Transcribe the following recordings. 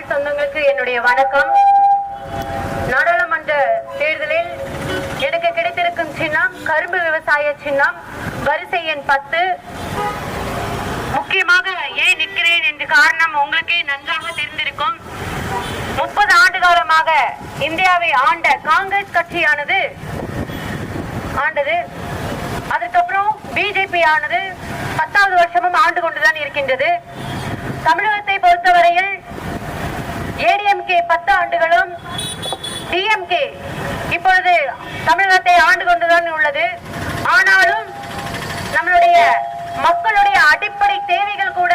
தமிழ் சொந்தங்களுக்கு என்னுடைய வணக்கம். நாடாளுமன்ற தேர்தலில் எனக்கு கிடைத்திருக்கும் சின்னம் கரும்பு விவசாய சின்னம் வரிசை எண் பத்து. முக்கியமாக ஏன் நிற்கிறேன் என்று காரணம் உங்களுக்கே நன்றாக தெரிந்திருக்கும். முப்பது ஆண்டு காலமாக இந்தியாவை ஆண்ட காங்கிரஸ் கட்சியானது ஆண்டது. அதுக்கப்புறம் பிஜேபி ஆனது பத்தாவது வருஷமும் ஆண்டு கொண்டுதான் இருக்கின்றது. தமிழகத்தை பொறுத்தவரையில் ஏடிஎம்கே பத்து ஆண்டுகளும் டிஎம்கே இப்பொழுது தமிழகத்தை ஆண்டு கொண்டுதான் உள்ளது. ஆனாலும் நம்மளுடைய மக்களுடைய அடிப்படை தேவைகள் கூட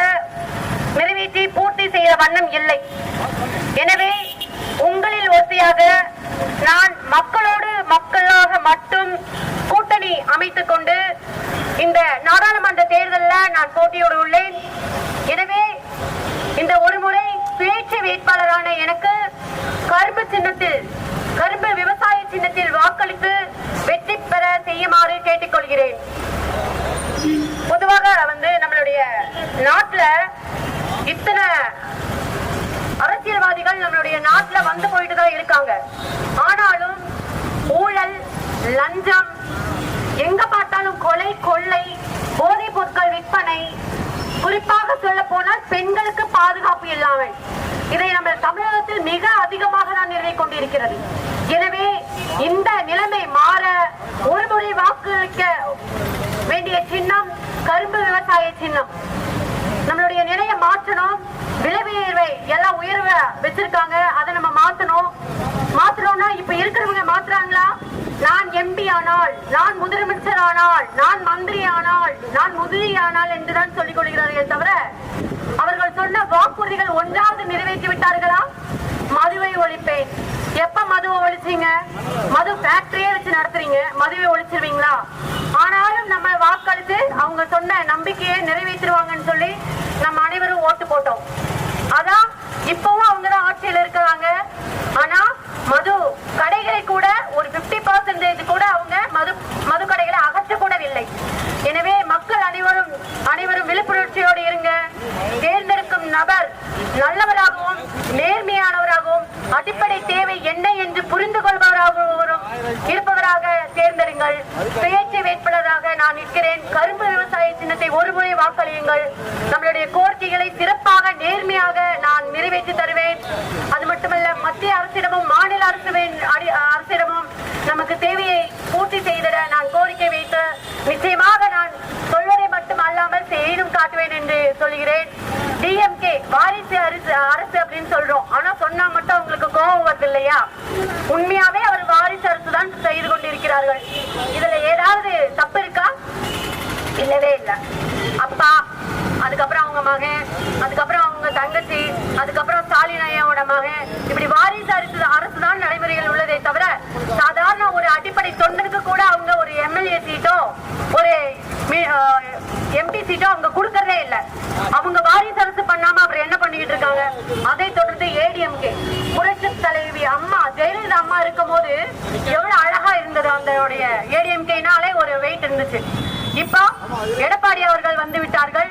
நிறைவேற்றி பூர்த்தி செய்த வண்ணம் இல்லை. எனவே உங்களில் ஒருத்தியாக நான் மக்களோடு மக்களாக மட்டும் கூட்டணி அமைத்துக் கொண்டு இந்த நாடாளுமன்ற தேர்தலில் நான் போட்டியோடு உள்ளேன். எனவே இந்த ஒரு முறை சுயேட்சை வேட்பாளரான எனக்கு கரும்பு சின்னத்தில் கரும்பு விவசாய சின்னத்தில் வாக்களித்து வெற்றி பெற செய்யுமாறு கேட்டுக்கொள்கிறேன். பொதுவாக வந்து நம்மளுடைய நாட்டுல இத்தனை அரசியல்வாதிகள் நம்மளுடைய நாட்டுல வந்து போயிட்டு தான் இருக்காங்க. ஆனாலும் ஊழல் லஞ்சம் எங்க பார்த்தாலும் கொலை கொள்ளை போதைப் பொருட்கள் விற்பனை குறிப்பாக சொல்ல போனால் பெண்களுக்கு பாதுகாப்பு இல்லாமல் தமிழகத்தில் மிக அதிகமாக தான் நிறுவிக் கொண்டிருக்கிறது. எனவே இந்த நிலைமை மாற ஒரு முறை வாக்களிக்க வேண்டிய சின்னம் கரும்பு விவசாய சின்னம். நம்மளுடைய நிலைய மாற்றணும். விலை உயர்வை எல்லாம் உயர்வ வச்சிருக்காங்க. அதை நம்ம மாத்தணும். மாத்தணும்னா இப்ப இருக்கிறவங்க மாத்துறாங்களா? நான் எம்பி ஆனால் நான் முதலமைச்சர் ஆனால் நான் மந்திரி ஆனால் நான் முதலி ஆனால் என்றுதான் சொல்லிக் கொள்கிறார்கள் தவிர அவர்கள் சொன்ன வாக்குறுதிகள் ஒன்றாவது நிறைவேற்றி விட்டார்களா? மதுவை ஒழிப்பேன். எப்ப மதுவை ஒழிச்சீங்க? மது ஃபேக்டரியே வச்சு நடத்துறீங்க. மதுவை ஒழிச்சிருவீங்களா? ஆனாலும் நம்ம வாக்கு அவங்க சொன்ன நம்பிக்கையை நிறைவேற்றிடுவாங்கன்னு சொல்லி நம்ம அனைவரும் ஓட்டு போட்டோம் அதான் இப்பவும் அவங்க தான் ஆட்சியில் இருக்கிறாங்க ஆனா மது கடைகளை கூட ஒரு 50% பர்சன்டேஜ் கூட அவங்க மது மது கடைகளை அகற்ற கூடவில்லை எனவே மக்கள் அனைவரும் அனைவரும் விழிப்புணர்ச்சியோடு இருங்க தேர்ந்தெடுக்கும் நபர் நல்லவராகவும் நேர்மையானவராகவும் அடிப்படை தேவை என்ன என்று புரிந்து கொள்பவராகவும் இருப்பவராக தேர்ந்தெடுங்கள் சுயேட்சை வேட்பாளராக நான் நிற்கிறேன். கரும்பு விவசாய சின்னத்தை ஒருமுறை வாக்களியுங்கள். நம்மளுடைய கோரிக்கைகளை சிறப்பாக நேர்மையாக நான் நிறைவேற்றி தருவேன். அது மட்டுமல்ல மத்திய அரசிடமும் மாநில அரசு அரசிடமும் நமக்கு தேவையை பூர்த்தி செய்திட நான் கோரிக்கை வைத்து நிச்சயமாக நான் சொல்வதை மட்டும் அல்லாமல் செய்தும் காட்டுவேன் என்று சொல்கிறேன். டிஎம்கே வாரிசு அரசு அரசு அப்படின்னு சொல்றோம். ஆனா சொன்னா மட்டும் அவங்களுக்கு கோபம் வருது இல்லையா? உண்மையாவே அவர் வாரிசு அரசு தான் செய்து கொண்டிருக்கிறார்கள். இல்லவே இல்ல. அப்பா அதுக்கப்புறம் அவங்க மகன் அதுக்கப்புறம் அவங்க தங்கச்சி அதுக்கப்புறம் ஸ்டாலின் ஐயாவோட மகன். இப்படி வாரிசு அரசு அரசு தான் நடைமுறைகள் உள்ளதே தவிர சாதாரண ஒரு அடிப்படை தொண்டனுக்கு கூட அவங்க ஒரு எம்எல்ஏ சீட்டோ ஒரு எம்பி சீட்டோ அவங்க கொடுக்கறதே இல்ல. அவங்க வாரிசு அரசு பண்ணாம அப்புறம் என்ன பண்ணிக்கிட்டு இருக்காங்க? அதை தொடர்ந்து ஏடிஎம்கே புரட்சி தலைவி அம்மா ஜெயலலிதா அம்மா இருக்கும் போது எவ்வளவு அழகா இருந்தது அந்த ஏடிஎம்கேனாலே ஒரு வெயிட் இருந்துச்சு. இப்போ எடப்பாடி அவர்கள் வந்து விட்டார்கள்.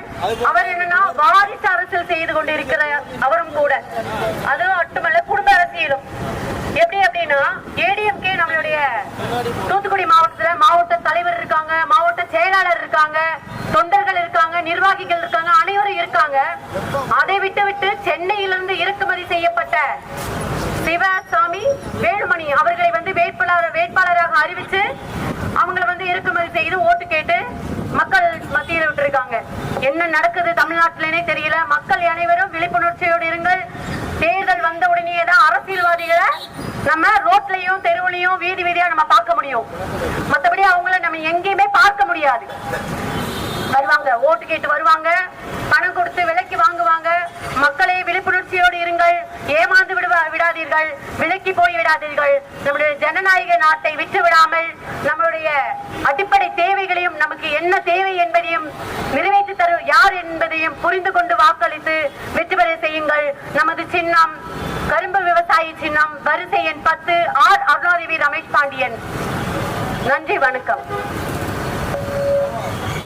அவர் என்னன்னா வாரிசு அரசியல் செய்து கொண்டிருக்கிற அவரும் கூட. அது மட்டுமல்ல குடும்ப அரசியலும். எப்படி அப்படின்னா ஏடிஎம்கே நம்மளுடைய தூத்துக்குடி மாவட்டத்துல மாவட்ட தலைவர் இருக்காங்க மாவட்ட செயலாளர் இருக்காங்க தொண்டர்கள் இருக்காங்க நிர்வாகிகள் இருக்காங்க அனைவரும் இருக்காங்க. அதை விட்டு விட்டு சென்னையிலிருந்து இறக்குமதி செய்யப்பட்ட சிவசாமி வேலுமணி அவர்களை வந்து வேட்பாளர் வேட்பாளராக அறிவிச்சு அவங்கள வந்து இறக்குமதி செய்து ஓட்டு கேட்டு என்ன நடக்குது தமிழ்நாட்டிலே தெரியல. மக்கள் அனைவரும் விழிப்புணர்ச்சியோடு இருங்கள். தேர்தல் வந்த உடனே தான் அரசியல்வாதிகளை நம்ம ரோட்லயும் தெருவுலயும் வீதி வீதியா நம்ம பார்க்க முடியும். மத்தபடி அவங்கள நம்ம எங்கேயுமே பார்க்க முடியாது. வருவாங்க ஓட்டு கேட்டு வருவாங்க. பணம் கொடுத்து விலைக்கு வாங்குவாங்க. மக்களே விழிப்புணர்ச்சியோடு இருங்கள். ஏமாந்து விடுவா விடாதீர்கள். விலைக்கு போய் விடாதீர்கள். நம்முடைய ஜனநாயக நாட்டை விட்டு விடாமல் நம்மளுடைய அடிப்படை என்ன தேவை என்பதையும் நிறைவேற்றி தரும் யார் என்பதையும் புரிந்து கொண்டு வாக்களித்து வெற்றி பெற செய்யுங்கள். நமது சின்னம் கரும்பு விவசாயி சின்னம் வரிசை எண் பத்து ஆர். அருணாதேவி ரமேஷ் பாண்டியன். நன்றி வணக்கம்.